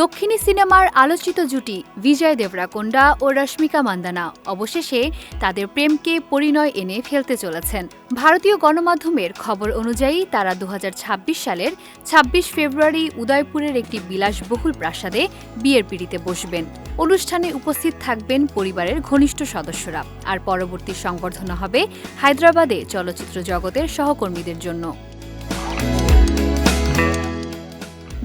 দক্ষিণী সিনেমার আলোচিত জুটি বিজয় দেবরাকোন্ডা ও রশ্মিকা মান্দানা। অবশেষে তাদের প্রেমকে পরিণয় এনে ফেলতে চলেছেন। ভারতীয় গণমাধ্যমের খবর অনুযায়ী তারা দু হাজার ছাব্বিশ সালের ২৬ ফেব্রুয়ারি উদয়পুরের একটি বিলাসবহুল প্রাসাদে বিয়ের পিড়িতে বসবেন। অনুষ্ঠানে উপস্থিত থাকবেন পরিবারের ঘনিষ্ঠ সদস্যরা। আর পরবর্তী সংবর্ধনা হবে হায়দ্রাবাদে চলচ্চিত্র জগতের সহকর্মীদের জন্য।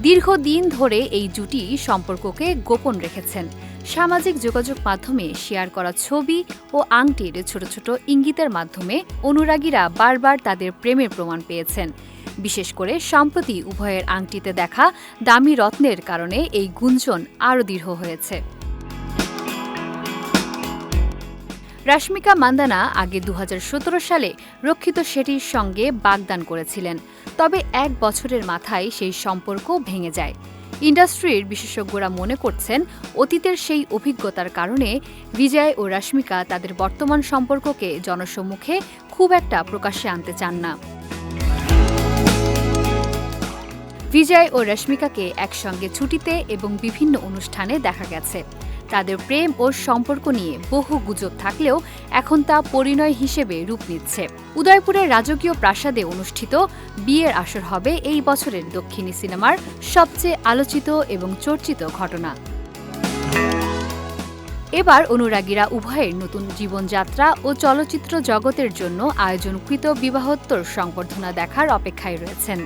দীর্ঘদিন ধরে এই জুটি সম্পর্ককে গোপন রেখেছেন। সামাজিক যোগাযোগ মাধ্যমে শেয়ার করা ছবি ও আংটির ছোট ছোট ইঙ্গিতের মাধ্যমে অনুরাগীরা বারবার তাদের প্রেমের প্রমাণ পেয়েছেন। বিশেষ করে সম্প্রতি উভয়ের আংটিতে দেখা দামি রত্নের কারণে এই গুঞ্জন আরও দৃঢ় হয়েছে। রাশ্মিকা মান্দানা আগে দু হাজার সতেরো সালে রক্ষিত শেঠির সঙ্গে বাগদান করেছিলেন। তবে এক বছরের মাথায় সেই সম্পর্ক ভেঙে যায়। ইন্ডাস্ট্রির বিশেষজ্ঞরা মনে করছেন, অতীতের সেই অভিজ্ঞতার কারণে বিজয় ও রাশ্মিকা তাদের বর্তমান সম্পর্ককে জনসম্মুখে খুব একটা প্রকাশ্যে আনতে চান না। বিজয় ও রশ্মিকাকে একসঙ্গে ছুটিতে এবং বিভিন্ন অনুষ্ঠানে দেখা গেছে। তাদের প্রেম ও সম্পর্ক নিয়ে বহু গুজব থাকলেও এখন তা পরিণয় হিসেবে রূপ নিচ্ছে। উদয়পুরের রাজকীয় প্রাসাদে অনুষ্ঠিত বিয়ের আসর হবে এই বছরের দক্ষিণী সিনেমার সবচেয়ে আলোচিত এবং চর্চিত ঘটনা। এবার অনুরাগীরা উভয়ের নতুন জীবনযাত্রা ও চলচ্চিত্র জগতের জন্য আয়োজনকৃত বিবাহোত্তর সংবর্ধনা দেখার অপেক্ষায় রয়েছেন।